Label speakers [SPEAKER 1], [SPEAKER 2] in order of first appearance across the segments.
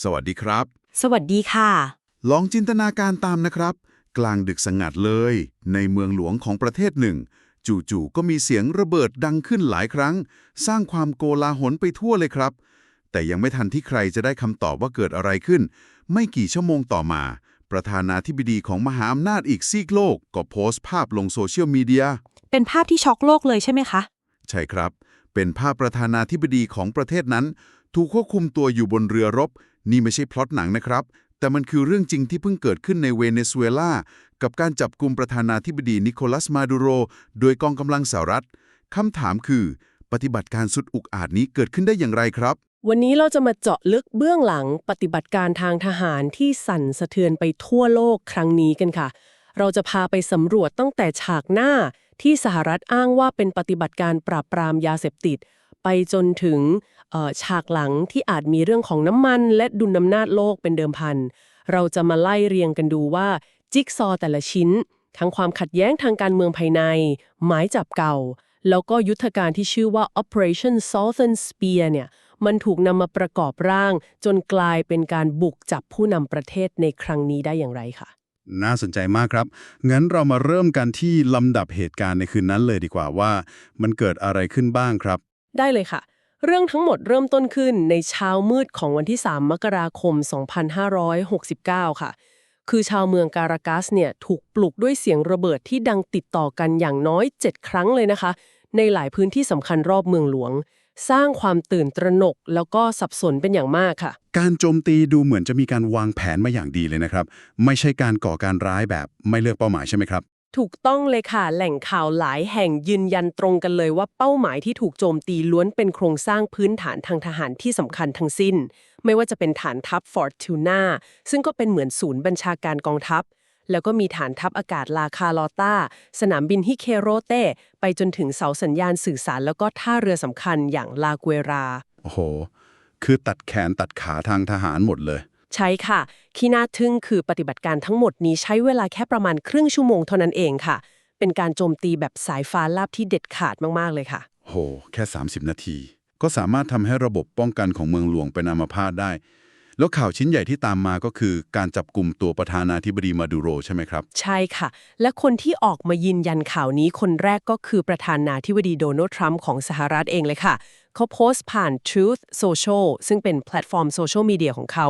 [SPEAKER 1] สวัสดีครับ
[SPEAKER 2] สวัสดีค่ะ
[SPEAKER 1] ลองจินตนาการตามนะครับ กลางดึกสงัดเลย ในเมืองหลวงของประเทศหนึ่ง จู่ๆก็มีเสียงระเบิดดังขึ้นหลายครั้ง สร้างความโกลาหลไปทั่วเลยครับ แต่ยังไม่ทันที่ใครจะได้คำตอบว่าเกิดอะไรขึ้น ไม่กี่ชั่วโมงต่อมา ประธานาธิบดีของมหาอำนาจอีกซีกโลก ก็โพสต์ภาพลงโซเชียลมีเดีย
[SPEAKER 2] เป็นภาพที่ช็อกโลกเลยใช่ไหมคะ
[SPEAKER 1] ใช่ครับ เป็นภาพประธานาธิบดีของประเทศนั้น ถูกควบคุมตัวอยู่บนเรือรบ นี่ไม่ใช่พล็อตหนังนะครับ แต่มันคือเรื่องจริงที่เพิ่งเกิดขึ้นในเวเนซุเอลา กับการจับกลุ่มประธานาธิบดีนิโคลัสมาดูโร โดยกองกำลังสหรัฐคำถามคือ ปฏิบัติการสุดอุกอาจนี้เกิดขึ้นได้อย่างไรครับ
[SPEAKER 3] วันนี้เราจะมาเจาะลึกเบื้องหลังปฏิบัติการทางทหารที่สั่นสะเทือนไปทั่วโลกครั้งนี้กันค่ะ เราจะพาไปสำรวจตั้งแต่ฉากหน้าที่สหรัฐอ้างว่าเป็นปฏิบัติการปราบปรามยาเสพติด ไปจนถึง ฉากหลังที่อาจมีเรื่องของน้ำมัน และดุลอำนาจโลกเป็นเดิมพัน เราจะมาไล่เรียงกันดูว่าจิ๊กซอว์แต่ละชิ้น ทั้งความขัดแย้งทางการเมืองภายใน หมายจับเก่า แล้วก็ยุทธการที่ชื่อว่า Operation Southern Spear เนี่ยมันถูกนำมาประกอบร่าง จนกลายเป็นการบุกจับผู้นำประเทศในครั้งนี้ได้อย่างไรค่ะ
[SPEAKER 4] น่าสนใจมากครับ งั้นเรามาเริ่มกันที่ลำดับเหตุการณ์ในคืนนั้นเลยดีกว่าว่า มันเกิดอะไรขึ้นบ้างครับ
[SPEAKER 3] ได้เลยค่ะ เรื่องทั้งหมดเริ่มต้นขึ้นในเช้ามืดของวันที่ 3 มกราคม 2569 ค่ะ คือชาวเมืองการากัสเนี่ยถูกปลุกด้วยเสียงระเบิดที่ดังติดต่อกันอย่างน้อย 7 ครั้งเลยนะคะ ในหลายพื้นที่สำคัญรอบเมืองหลวง สร้างความตื่นตระหนกแล้วก็สับสนเป็นอย่างมากค่ะ
[SPEAKER 4] การโจมตีดูเหมือนจะมีการวางแผนมาอย่างดีเลยนะครับ ไม่ใช่การก่อการร้ายแบบไม่เลือกเป้าหมายใช่ไหมครับ
[SPEAKER 3] ถูกต้องเลยค่ะ แหล่งข่าวหลายแห่งยืนยันตรงกันเลยว่าเป้าหมายที่ถูกโจมตีล้วนเป็นโครงสร้างพื้นฐานทางทหารที่สำคัญทั้งสิ้น ไม่ว่าจะเป็นฐานทัพฟอร์ตูน่าซึ่งก็เป็นเหมือนศูนย์บัญชาการกองทัพ แล้วก็มีฐานทัพอากาศลาคาลอตาสนามบินฮิเคโรเตไปจนถึงเสาสัญญาณสื่อสาร แล้วก็ท่าเรือสำคัญอย่างลาเกวรา
[SPEAKER 4] โอ้โห คือตัดแขนตัดขาทางทหารหมดเลย
[SPEAKER 3] ใช่ค่ะ ที่น่าทึ่งคือปฏิบัติการทั้งหมดนี้ใช้เวลาแค่ประมาณครึ่งชั่วโมงเท่านั้นเองค่ะ เป็นการโจมตีแบบสายฟ้าลาบที่เด็ดขาดมาก ๆ เลยค่ะ
[SPEAKER 4] โห แค่ 30 นาที ก็สามารถทำให้ระบบป้องกันของเมืองหลวงเป็นอัมพาตได้ แล้วข่าวชิ้นใหญ่ที่ตามมาก็คือการจับกลุ่มตัวประธานาธิบดีมาดูโรใช่ไหมครับ
[SPEAKER 3] ใช่ค่ะ และคนที่ออกมายืนยันข่าวนี้คนแรกก็คือประธานาธิบดีโดนัลด์ทรัมป์ของสหรัฐเองเลยค่ะ เขาโพสต์ผ่าน Truth Social ซึ่งเป็นแพลตฟอร์มโซเชียลมีเดียของเขา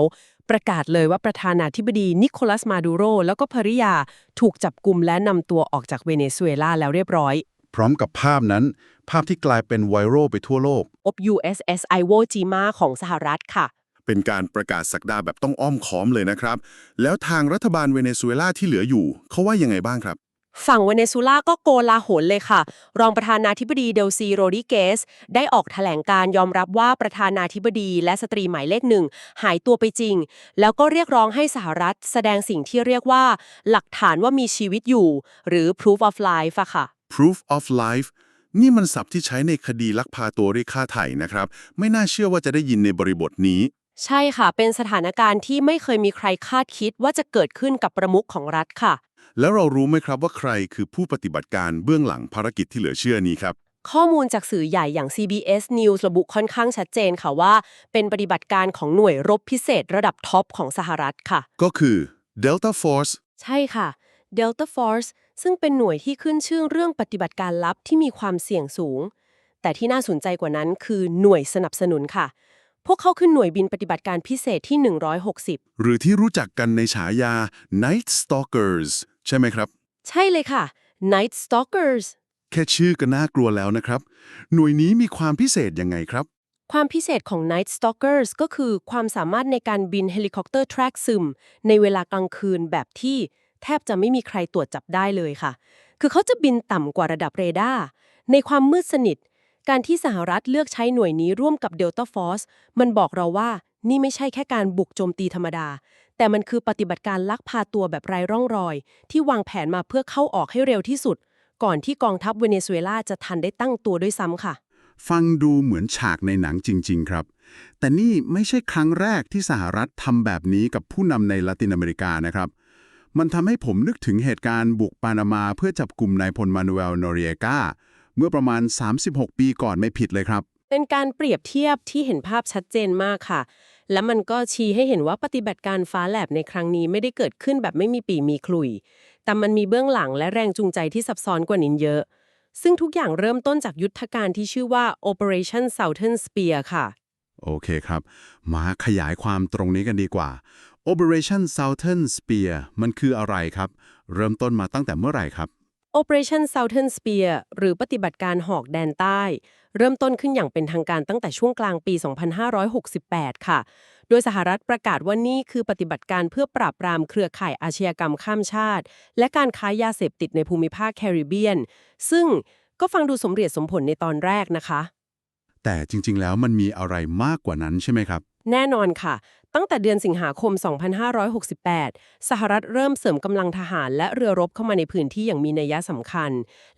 [SPEAKER 3] ประกาศเลยว่าประธานาธิบดีนิโคลัสมาดูโรแล้วก็ภริยาถูกจับกลุ่มและนำตัวออกจากเวเนซุเอลาแล้วเรียบร้อย
[SPEAKER 4] พร้อมกับภาพนั้น ภาพที่กลายเป็นไวรัลไปทั่วโลก
[SPEAKER 3] อบ USS Iwo Jima ของสหรัฐค่ะ
[SPEAKER 5] เป็นการประกาศสักดาแบบต้องอ้อมค้อมเลยนะครับ แล้วทางรัฐบาลเวเนซุเอลาที่เหลืออยู่เขาว่ายังไงบ้างครับ
[SPEAKER 3] ฝั่งเวเนซุเอลาก็โกลาหลเลยค่ะ รองประธานาธิบดีเดลซีโรดิเกส ได้ออกแถลงการยอมรับว่าประธานาธิบดีและสตรีหมายเลขหนึ่ง หายตัวไปจริง แล้วก็เรียกร้องให้สหรัฐ แสดงสิ่งที่เรียกว่า หลักฐานว่ามีชีวิตอยู่ หรือ proof of life อะค่ะ
[SPEAKER 5] proof of life นี่มันศัพท์ที่ใช้ในคดีลักพาตัวเรียกค่าไถ่นะครับ ไม่น่าเชื่อว่าจะได้ยินในบริบทนี้
[SPEAKER 3] ใช่ค่ะ เป็นสถานการณ์ที่ไม่เคยมีใครคาดคิดว่าจะเกิดขึ้นกับประมุขของรัฐค่ะ
[SPEAKER 5] แล้วเรารู้ไหมครับว่าใครคือผู้ปฏิบัติการเบื้องหลังภารกิจที่เหลือเชื่อนี้ครับ
[SPEAKER 3] ข้อมูลจากสื่อใหญ่อย่าง CBS News ระบุค่อนข้างชัดเจนค่ะว่า เป็นปฏิบัติการของหน่วยรบพิเศษระดับท็อปของสหรัฐค่ะ
[SPEAKER 5] ก็คือ Delta Force
[SPEAKER 3] ใช่ค่ะ Delta Force ซึ่งเป็นหน่วยที่ขึ้นชื่อเรื่องปฏิบัติการลับที่มีความเสี่ยงสูง แต่ที่น่าสนใจกว่านั้นคือหน่วยสนับสนุนค่ะ พวกเขาคือหน่วยบินปฏิบัติการพิเศษที่ 160
[SPEAKER 5] หรือที่รู้จักกันในฉายา Night Stalkers ใช่ไหมครับ
[SPEAKER 3] ใช่เลยค่ะ Night Stalkers
[SPEAKER 5] แค่ชื่อก็น่ากลัวแล้วนะครับ หน่วยนี้มีความพิเศษยังไงครับ
[SPEAKER 3] ความพิเศษของ Night Stalkers ก็คือความสามารถในการบินเฮลิคอปเตอร์ track ซึมในเวลากลางคืนแบบที่แทบจะไม่มีใครตรวจจับได้เลยค่ะ คือเขาจะบินต่ำกว่าระดับเรดาร์ ในความมืดสนิท การที่สหรัฐเลือกใช้หน่วยนี้ร่วมกับ Delta Force มันบอกเราว่านี่ไม่ใช่แค่การบุกโจมตีธรรมดา แต่มันคือปฏิบัติการลักพาตัวแบบไร้ร่องรอย ที่วางแผนมาเพื่อเข้าออกให้เร็วที่สุด ก่อนที่กองทัพเวเนซุเอลาจะทันได้ตั้งตัวด้วยซ้ำค่ะ
[SPEAKER 1] ฟังดูเหมือนฉากในหนังจริง ๆ ครับ แต่นี่ไม่ใช่ครั้งแรกที่สหรัฐทำแบบนี้กับผู้นำในละตินอเมริกานะครับ มันทำให้ผมนึกถึงเหตุการณ์บุกปานามาเพื่อจับกลุ่มนายพลมานูเอลโนเรียกาเมื่อประมาณ 36 ปีก่อนไม่ผิดเลยครับ
[SPEAKER 3] เป็นการเปรียบเทียบที่เห็นภาพชัดเจนมากค่ะ และมันก็ชี้ให้เห็นว่าปฏิบัติการฟ้าแลบในครั้งนี้ไม่ได้เกิดขึ้นแบบไม่มีปีมีคลุยแต่มันมีเบื้องหลังและแรงจูงใจที่ซับซ้อนกว่านี้เยอะ ซึ่งทุกอย่างเริ่มต้นจากยุทธการที่ชื่อว่า Operation Southern Spear ค่ะ
[SPEAKER 1] โอเคครับ มาขยายความตรงนี้กันดีกว่า Operation Southern Spear มันคืออะไรครับ เริ่มต้นมาตั้งแต่เมื่อไหร่ครับ
[SPEAKER 3] Operation Southern Spear หรือปฏิบัติการหอกแดนใต้ เริ่มต้นขึ้นอย่างเป็นทางการตั้งแต่ช่วงกลางปี 2568 ค่ะ โดยสหรัฐประกาศว่านี่คือปฏิบัติการเพื่อปราบปรามเครือข่ายอาชญากรรมข้ามชาติ และการค้ายาเสพติดในภูมิภาคแคริบเบียน ซึ่งก็ฟังดูสมเหตุสมผลในตอนแรกนะคะ
[SPEAKER 1] แต่จริงๆ แล้วมันมีอะไรมากกว่านั้นใช่ไหมครับ
[SPEAKER 3] แน่นอนค่ะ ตั้งแต่เดือนสิงหาคม 2568 สหรัฐเริ่มเสริมกำลังทหารและเรือรบเข้ามาในพื้นที่อย่างมีนัยสำคัญ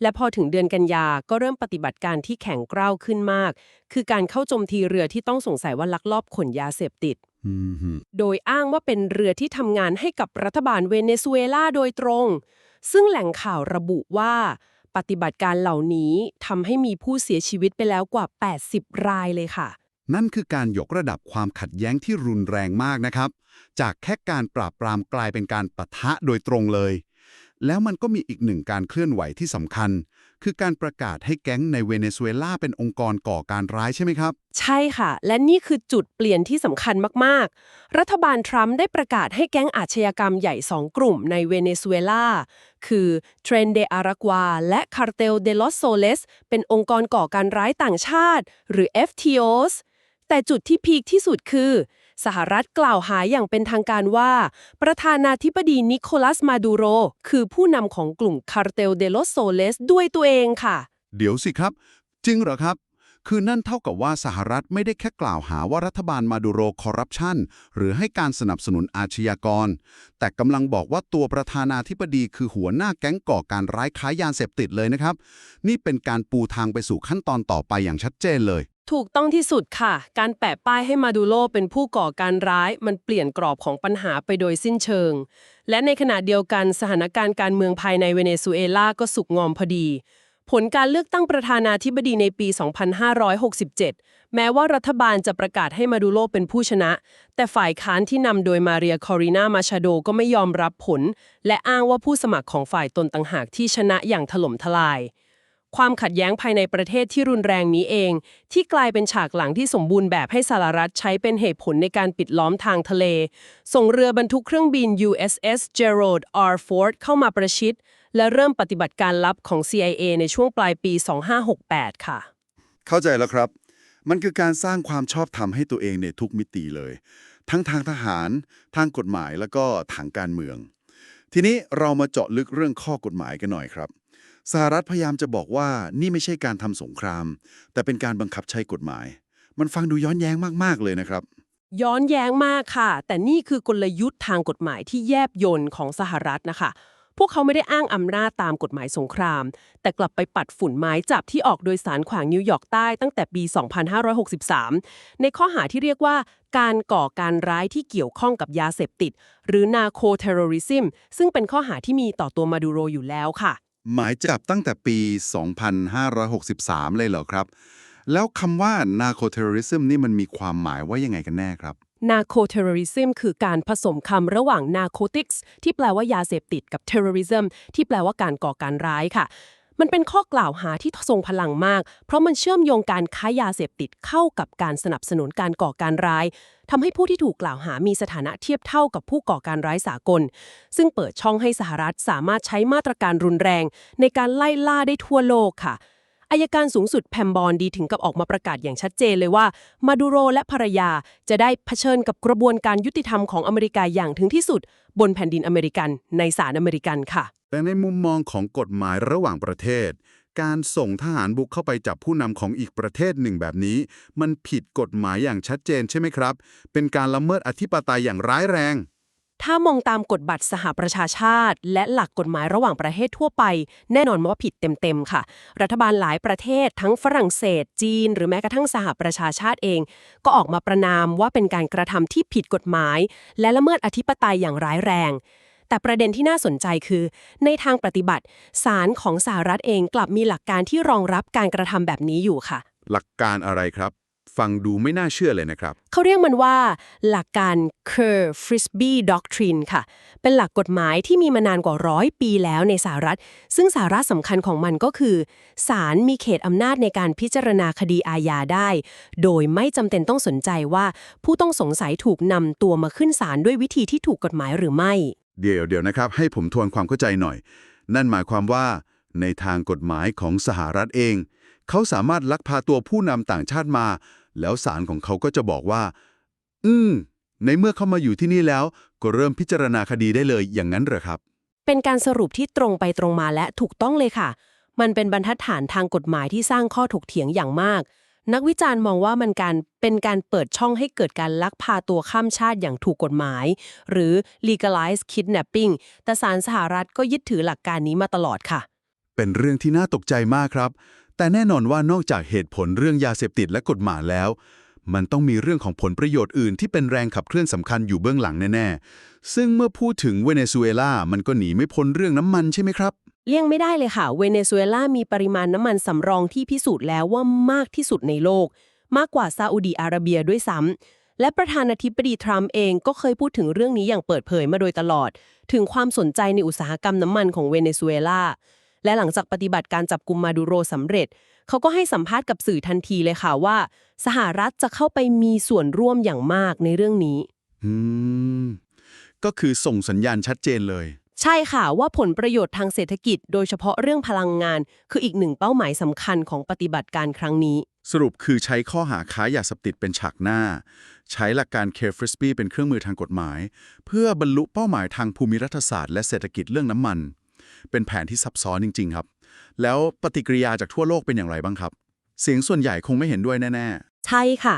[SPEAKER 3] และพอถึงเดือนกันยาก็เริ่มปฏิบัติการที่แข็งกร้าวขึ้นมาก คือการเข้าโจมตีเรือที่ต้องสงสัยว่าลักลอบขนยาเสพติด
[SPEAKER 1] อืมฮึ
[SPEAKER 3] โดยอ้างว่าเป็นเรือที่ทำงานให้กับรัฐบาลเวเนซุเอลาโดยตรง ซึ่งแหล่งข่าวระบุว่าปฏิบัติการเหล่านี้ทำให้มีผู้เสียชีวิตไปแล้วกว่า 80 รายเลยค่ะ
[SPEAKER 1] นั่นคือการยกระดับความขัดแย้งที่รุนแรงมากนะครับ จากแค่การปราบปรามกลายเป็นการปะทะโดยตรงเลย แล้วมันก็มีอีกหนึ่งการเคลื่อนไหวที่สำคัญ คือการประกาศให้แก๊งในเวเนซุเอลาเป็นองค์กรก่อการร้ายใช่ไหมครับ
[SPEAKER 3] ใช่ค่ะ และนี่คือจุดเปลี่ยนที่สำคัญมาก ๆ รัฐบาลทรัมป์ได้ประกาศให้แก๊งอาชญากรรมใหญ่ 2 กลุ่มในเวเนซุเอลาคือเทรนเดอารากวาและคาร์เตลเดลอสโซเลสเป็นองค์กรก่อการร้ายต่างชาติ หรือ FTOs แต่จุดที่พีคที่สุดคือ สหรัฐกล่าวหาอย่างเป็นทางการว่า ประธานาธิบดีนิโคลัสมาดูโร คือผู้นำของกลุ่มคาร์เตลเดลสโซเลสด้วยตัวเองค่ะ
[SPEAKER 1] เดี๋ยวสิครับ จริงเหรอครับคือนั่นเท่ากับว่าสหรัฐไม่ได้แค่กล่าวหาว่ารัฐบาลมาดูโรคอร์รัปชันหรือให้การสนับสนุนอาชญากร แต่กำลังบอกว่าตัวประธานาธิบดีคือหัวหน้าแก๊งก่อการร้ายค้ายาเสพติดเลยนะครับ นี่เป็นการปูทางไปสู่ขั้นตอนต่อไปอย่างชัดเจนเลย
[SPEAKER 3] ถูกต้องที่สุดค่ะ การแปะป้ายให้มาดูโลเป็นผู้ก่อการร้าย มันเปลี่ยนกรอบของปัญหาไปโดยสิ้นเชิง และในขณะเดียวกันสถานการณ์การเมืองภายในเวเนซุเอลาก็สุกงอมพอดี ผลการเลือกตั้งประธานาธิบดีในปี 2567 แม้ว่ารัฐบาลจะประกาศให้มาดูโลเป็นผู้ชนะ แต่ฝ่ายค้านที่นำโดยมาเรียคอรินามาชาโดก็ไม่ยอมรับผล และอ้างว่าผู้สมัครของฝ่ายตนต่างหากที่ชนะอย่างถล่มทลาย ความขัดแย้งภายในประเทศที่รุนแรงนี้เอง ที่กลายเป็นฉากหลังที่สมบูรณ์แบบให้สหรัฐใช้เป็นเหตุผลในการปิดล้อมทางทะเล ส่งเรือบรรทุกเครื่องบิน USS Gerald R. Ford เข้ามาประชิด และเริ่มปฏิบัติการลับของ CIA ในช่วงปลายปี 2568 ค่ะ
[SPEAKER 5] เข้าใจแล้วครับ มันคือการสร้างความชอบธรรมให้ตัวเองในทุกมิติเลย ทั้งทางทหาร ทางกฎหมายแล้วก็ทางการเมือง ทีนี้เรามาเจาะลึกเรื่องข้อกฎหมายกันหน่อยครับ สหรัฐพยายามจะบอกว่านี่ไม่ใช่การทำสงคราม แต่เป็นการบังคับใช้กฎหมาย มันฟังดูย้อนแย้งมากๆเลยนะครับ
[SPEAKER 3] ย้อนแย้งมากค่ะ แต่นี่คือกลยุทธ์ทางกฎหมายที่แยบยลของสหรัฐนะคะ พวกเขาไม่ได้อ้างอำนาจตามกฎหมายสงคราม แต่กลับไปปัดฝุ่นไม้จับที่ออกโดยสารขวางนิวยอร์กใต้ตั้งแต่ปี 2563 ในข้อหาที่เรียกว่าการก่อการร้ายที่เกี่ยวข้องกับยาเสพติด หรือ narco terrorism ซึ่งเป็นข้อหาที่มีต่อตัวมาดูโรอยู่แล้วค่ะ
[SPEAKER 5] หมายจับตั้งแต่ปี 2563 เลยเหรอครับ แล้วคำว่า narco terrorism นี่มันมีความหมายว่ายังไงกันแน่ครับ
[SPEAKER 3] narco terrorism คือการผสมคำระหว่าง narcotics ที่แปลว่ายาเสพติดกับ terrorism ที่แปลว่าการก่อการร้ายค่ะ มันเป็นข้อกล่าวหาที่ทรงพลังมาก เพราะมันเชื่อมโยงการค้ายาเสพติดเข้ากับการสนับสนุนการก่อการร้ายทำให้ผู้ที่ถูกกล่าวหามีสถานะเทียบเท่ากับผู้ก่อการร้ายสากล ซึ่งเปิดช่องให้สหรัฐสามารถใช้มาตรการรุนแรง ในการไล่ล่าได้ทั่วโลกค่ะอายการสูงสุดแพมบอนดีถึงกับออกมาประกาศอย่างชัดเจนเลยว่า มาดูโรและภรรยาจะได้เผชิญกับกระบวนการยุติธรรมของอเมริกาอย่างถึงที่สุด บนแผ่นดินอเมริกันในศาลอเมริกันค่ะ
[SPEAKER 1] แต่ในมุมมองของกฎหมายระหว่างประเทศ การส่งทหารบุกเข้าไปจับผู้นำของอีกประเทศหนึ่งแบบนี้ มันผิดกฎหมายอย่างชัดเจนใช่ไหมครับ เป็นการละเมิดอธิปไตยอย่างร้ายแรง
[SPEAKER 3] ถ้ามองตามกฎบัตรสหประชาชาติ และหลักกฎหมายระหว่างประเทศทั่วไป แน่นอนว่าผิดเต็มๆค่ะ รัฐบาลหลายประเทศ ทั้งฝรั่งเศส จีน หรือแม้กระทั่งสหประชาชาติเอง ก็ออกมาประนามว่าเป็นการกระทำที่ผิดกฎหมาย และละเมิดอธิปไตยอย่างร้ายแรง แต่ประเด็นที่น่าสนใจคือ ในทางปฏิบัติศาลของสหรัฐเองกลับมีหลักการที่รองรับการกระทำแบบนี้อยู่ค่ะ
[SPEAKER 1] หลักการอะไรครับ ฟังดูไม่น่าเชื่อเลยนะครับ
[SPEAKER 3] เขาเรียกมันว่า หลักการ Kerr-Frisbee Doctrine ค่ะ เป็นหลักกฎหมายที่มีมานานกว่าร้อยปีแล้วในสหรัฐ ซึ่งสาระสำคัญของมันก็คือศาลมีเขตอำนาจในการพิจารณาคดีอาญาได้ โดยไม่จำเป็นต้องสนใจว่าผู้ต้องสงสัยถูกนำตัวมาขึ้นศาลด้วยวิธีที่ถูกกฎหมายหรือไม่
[SPEAKER 1] เดี๋ยวเดี๋ยวนะครับ ให้ผมทวนความเข้าใจหน่อย นั่นหมายความว่า ในทางกฎหมายของสหรัฐเอง เขาสามารถลักพาตัวผู้นำต่างชาติมา แล้วศาลของเขาก็จะบอกว่า อืม ในเมื่อเขามาอยู่ที่นี่แล้ว ก็เริ่มพิจารณาคดีได้เลยอย่างนั้นเหรอครับ
[SPEAKER 3] เป็นการสรุปที่ตรงไปตรงมาและถูกต้องเลยค่ะ มันเป็นบรรทัดฐานทางกฎหมายที่สร้างข้อถกเถียงอย่างมาก นักวิจารณ์มองว่ามันการเป็นการเปิดช่องให้เกิดการลักพาตัวข้ามชาติอย่างถูกกฎหมาย หรือ legalize kidnapping แต่ศาลสหรัฐก็ยึดถือหลักการนี้มาตลอดค่ะ
[SPEAKER 1] เป็นเรื่องที่น่าตกใจมากครับ แต่แน่นอนว่านอกจากเหตุผลเรื่องยาเสพติดและกฎหมายแล้ว มันต้องมีเรื่องของผลประโยชน์อื่นที่เป็นแรงขับเคลื่อนสำคัญอยู่เบื้องหลังแน่ๆซึ่งเมื่อพูดถึงเวเนซุเอลามันก็หนีไม่พ้นเรื่องน้ำมันใช่ไหมครับ
[SPEAKER 3] เลี่ยงไม่ได้เลยค่ะ เวเนซุเอลามีปริมาณน้ำมันสำรองที่พิสูจน์แล้วว่ามากที่สุดในโลก มากกว่าซาอุดีอาระเบียด้วยซ้ำและประธานาธิบดีทรัมป์เองก็เคยพูดถึงเรื่องนี้อย่างเปิดเผยมาโดยตลอด ถึงความสนใจในอุตสาหกรรมน้ำมันของเวเนซุเอลาและหลังจากปฏิบัติการจับกุมมาดูโรสำเร็จ เขาก็ให้สัมภาษณ์กับสื่อทันทีเลยค่ะว่า สหรัฐจะเข้าไปมีส่วนร่วมอย่างมากในเรื่องนี้
[SPEAKER 1] อืม ก็คือส่งสัญญาณชัดเจนเลย
[SPEAKER 3] ใช่ค่ะว่าผลประโยชน์ทางเศรษฐกิจ โดยเฉพาะเรื่องพลังงาน คืออีกหนึ่งเป้าหมายสำคัญของปฏิบัติการครั้งนี้
[SPEAKER 1] สรุปคือใช้ข้อหาค้ายาเสพติดเป็นฉากหน้า ใช้หลักการ Care Frisbee เป็นเครื่องมือทางกฎหมาย เพื่อบรรลุเป้าหมายทางภูมิรัฐศาสตร์และเศรษฐกิจเรื่องน้ำมัน เป็นแผนที่ซับซ้อนจริง ๆ ครับ แล้วปฏิกิริยาจากทั่วโลกเป็นอย่างไรบ้างครับ เสียงส่วนใหญ่คงไม่เห็นด้วยแน่
[SPEAKER 3] ใช่ค่ะ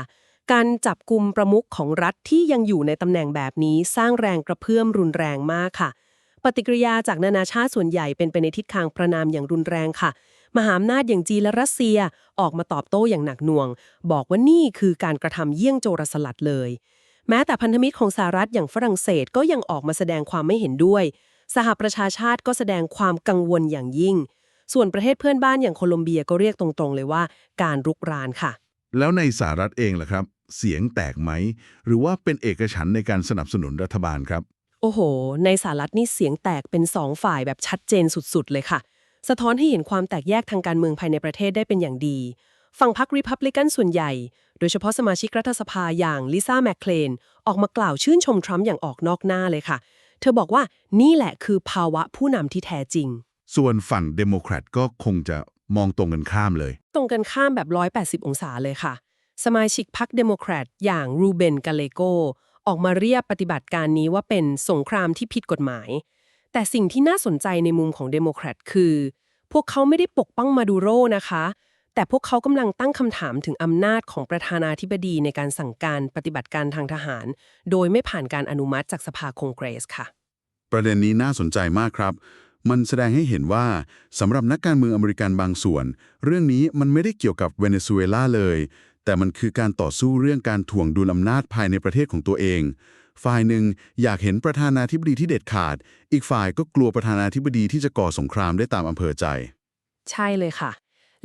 [SPEAKER 3] การจับกลุ่มประมุขของรัฐที่ยังอยู่ในตำแหน่งแบบนี้สร้างแรงกระเพื่อมรุนแรงมากค่ะ ปฏิกิริยาจากนานาชาติส่วนใหญ่เป็นไปในทิศทางประนามอย่างรุนแรงค่ะ มหาอำนาจอย่างจีนและรัสเซียออกมาตอบโต้อย่างหนักหน่วง บอกว่านี่คือการกระทำเยี่ยงโจรสลัดเลย แม้แต่พันธมิตรของสหรัฐอย่างฝรั่งเศสก็ยังออกมาแสดงความไม่เห็นด้วย สหประชาชาติก็แสดงความกังวลอย่างยิ่ง ส่วนประเทศเพื่อนบ้านอย่างโคลอมเบียก็เรียกตรงๆ เลยว่า การรุกรานค่ะ
[SPEAKER 6] แล้วในสหรัฐเองล่ะครับ เสียงแตกไหม หรือว่าเป็นเอกฉันในการสนับสนุนรัฐบาลครับ
[SPEAKER 3] โอ้โห ในสหรัฐนี่เสียงแตกเป็นสองฝ่ายแบบชัดเจนสุดๆ เลยค่ะ สะท้อนให้เห็นความแตกแยกทางการเมืองภายในประเทศได้เป็นอย่างดี ฝั่งพรรคริพับลิกันส่วนใหญ่ โดยเฉพาะสมาชิกรัฐสภาอย่างลิซ่าแมคเคลนออกมากล่าวชื่นชมทรัมป์อย่างออกนอกหน้าเลยค่ะ เธอบอกว่านี่แหละคือภาวะผู้นำที่แท้จริง
[SPEAKER 6] ส่วนฝั่งเดโมแครตก็คงจะมองตรงกันข้ามเลย
[SPEAKER 3] ตรงกันข้ามแบบ 180 องศาเลยค่ะ สมาชิกพรรคเดโมแครตอย่างรูเบนกาเลโก ออกมาเรียกปฏิบัติการนี้ว่าเป็นสงครามที่ผิดกฎหมาย แต่สิ่งที่น่าสนใจในมุมของเดโมแครตคือ พวกเขาไม่ได้ปกป้องมาดูโรนะคะ แต่พวกเขากำลังตั้งคำถามถึงอำนาจของประธานาธิบดีในการสั่งการปฏิบัติการทางทหาร โดยไม่ผ่านการอนุมัติจากสภาคองเกรสค่ะ
[SPEAKER 1] ประเด็นนี้น่าสนใจมากครับมันแสดงให้เห็นว่าสำหรับนักการเมืองอเมริกันบางส่วน เรื่องนี้มันไม่ได้เกี่ยวกับเวเนซุเอลาเลย แต่มันคือการต่อสู้เรื่องการถ่วงดุลอำนาจภายในประเทศของตัวเอง ฝ่ายหนึ่งอยากเห็นประธานาธิบดีที่เด็ดขาด อีกฝ่ายก็กลัวประธานาธิบดีที่จะก่อสงครามได้ตามอำเภอใจ
[SPEAKER 3] ใช่เลยค่ะ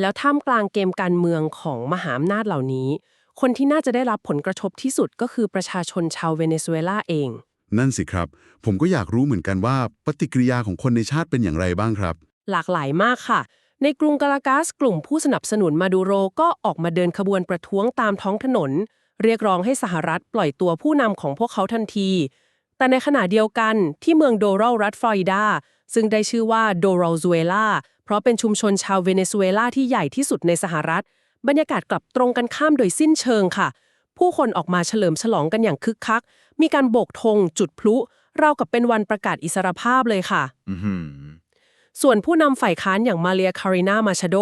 [SPEAKER 3] แล้วท่ามกลางเกมการเมืองของมหาอำนาจเหล่านี้ คนที่น่าจะได้รับผลกระทบที่สุดก็คือประชาชนชาวเวเนซุเอลาเอง
[SPEAKER 1] นั่นสิครับ ผมก็อยากรู้เหมือนกันว่าปฏิกิริยาของคนในชาติเป็นอย่างไรบ้างครับ
[SPEAKER 3] หลากหลายมากค่ะ ในกรุงกาลากัสกลุ่มผู้สนับสนุนมาดูโรก็ออกมาเดินขบวนประท้วงตามท้องถนน เรียกร้องให้สหรัฐปล่อยตัวผู้นำของพวกเขาทันที แต่ในขณะเดียวกันที่เมืองโดรัลรัฐฟลอริดา ซึ่งได้ชื่อว่าโดรัลซุเอลาเพราะเป็นชุมชนชาวเวเนซุเอลาที่ใหญ่ที่สุดในสหรัฐ บรรยากาศกลับตรงกันข้ามโดยสิ้นเชิงค่ะ ผู้คนออกมาเฉลิมฉลองกันอย่างคึกคัก มีการโบกธงจุดพลุราวกับเป็นวันประกาศอิสรภาพเลยค่ะ ส่วนผู้นำฝ่ายค้านอย่างมาเลียคารินามาชาโด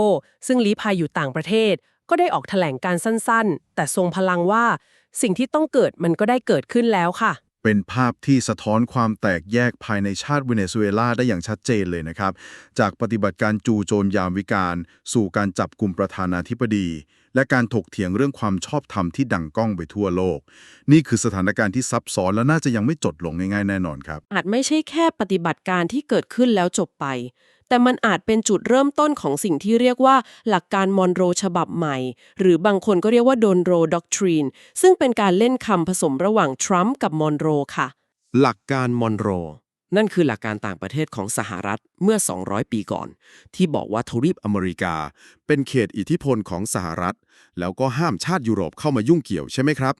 [SPEAKER 3] ซึ่งลี้ภัยอยู่ต่างประเทศ ก็ได้ออกแถลงการสั้นๆ แต่ทรงพลังว่า สิ่งที่ต้องเกิดมันก็ได้เกิดขึ้นแล้วค่ะ
[SPEAKER 7] เป็นภาพที่สะท้อนความแตกแยกภายในชาติเวเนซุเอลาได้อย่างชัดเจนเลยนะครับ จากปฏิบัติการจู่โจมยามวิการสู่การจับกลุ่มประธานาธิบดี และการถกเถียงเรื่องความชอบธรรมที่ดังก้องไปทั่วโลก นี่คือสถานการณ์ที่ซับซ้อนและน่าจะยังไม่จดลงง่ายๆแน่นอนครับ
[SPEAKER 3] อาจไม่ใช่แค่ปฏิบัติการที่เกิดขึ้นแล้วจบไป แต่มันอาจเป็นจุดเริ่มต้นของสิ่งที่เรียกว่าหลักการมอนโรฉบับใหม่ หรือบางคนก็เรียกว่าโดนโรด็อกทรีนซึ่งเป็นการเล่นคำผสมระหว่างทรัมป์กับมอนโรค่ะ
[SPEAKER 8] หลักการมอนโร นั่นคือหลักการต่างประเทศของสหรัฐเมื่อ 200 ปีก่อน ที่บอกว่าทวีปอเมริกา เป็นเขตอิทธิพลของสหรัฐ แล้วก็ห้ามชาติยุโรปเข้ามายุ่งเกี่ยวใช่ไหมครับ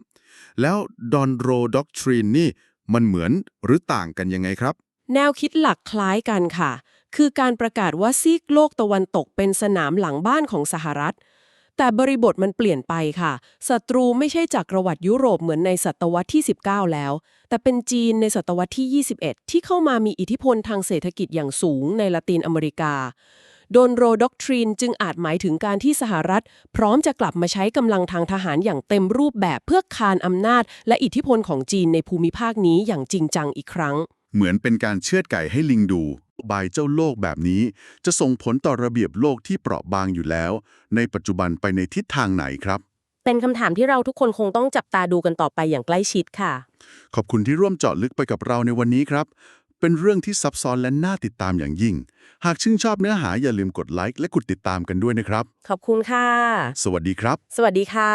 [SPEAKER 8] แล้วดอนโรด็อกทรีนนี่มันเหมือนหรือต่างกันยังไงครับ
[SPEAKER 3] แนวคิดหลักคล้ายกันค่ะ คือการประกาศว่าซีกโลกตะวันตกเป็นสนามหลังบ้านของสหรัฐ แต่บริบทมันเปลี่ยนไปค่ะ ศัตรูไม่ใช่จากประวัติยุโรปเหมือนในศตวรรษที่ 19 แล้ว แต่เป็นจีนในศตวรรษที่ 21 ที่เข้ามามีอิทธิพลทางเศรษฐกิจอย่างสูงในละตินอเมริกา โดนโรด็อกทรีนจึงอาจหมายถึงการที่สหรัฐ พร้อมจะกลับมาใช้กำลังทางทหารอย่างเต็มรูปแบบเพื่อคานอำนาจ และอิทธิพลของจีนในภูมิภาคนี้อย่างจริงจังอีกครั้ง
[SPEAKER 1] เหมือนเป็นการเชือดไก่ให้ลิงดู บายเจ้าโลกแบบนี้ จะส่งผลต่อระเบียบโลกที่เปราะบางอยู่แล้ว ในปัจจุบันไปในทิศทางไหนครับ
[SPEAKER 9] เป็นคำถามที่เราทุกคนคงต้องจับตาดูกันต่อไปอย่างใกล้ชิดค่ะ
[SPEAKER 1] ขอบคุณที่ร่วมเจาะลึกไปกับเราในวันนี้ครับ เป็นเรื่องที่ซับซ้อนและน่าติดตามอย่างยิ่ง หากชื่นชอบเนื้อหาอย่าลืมกดไลค์และกดติดตามกันด้วยนะครับ
[SPEAKER 9] ขอบคุณค่ะ
[SPEAKER 1] สวัสดีครับ
[SPEAKER 9] สวัสดีค่ะ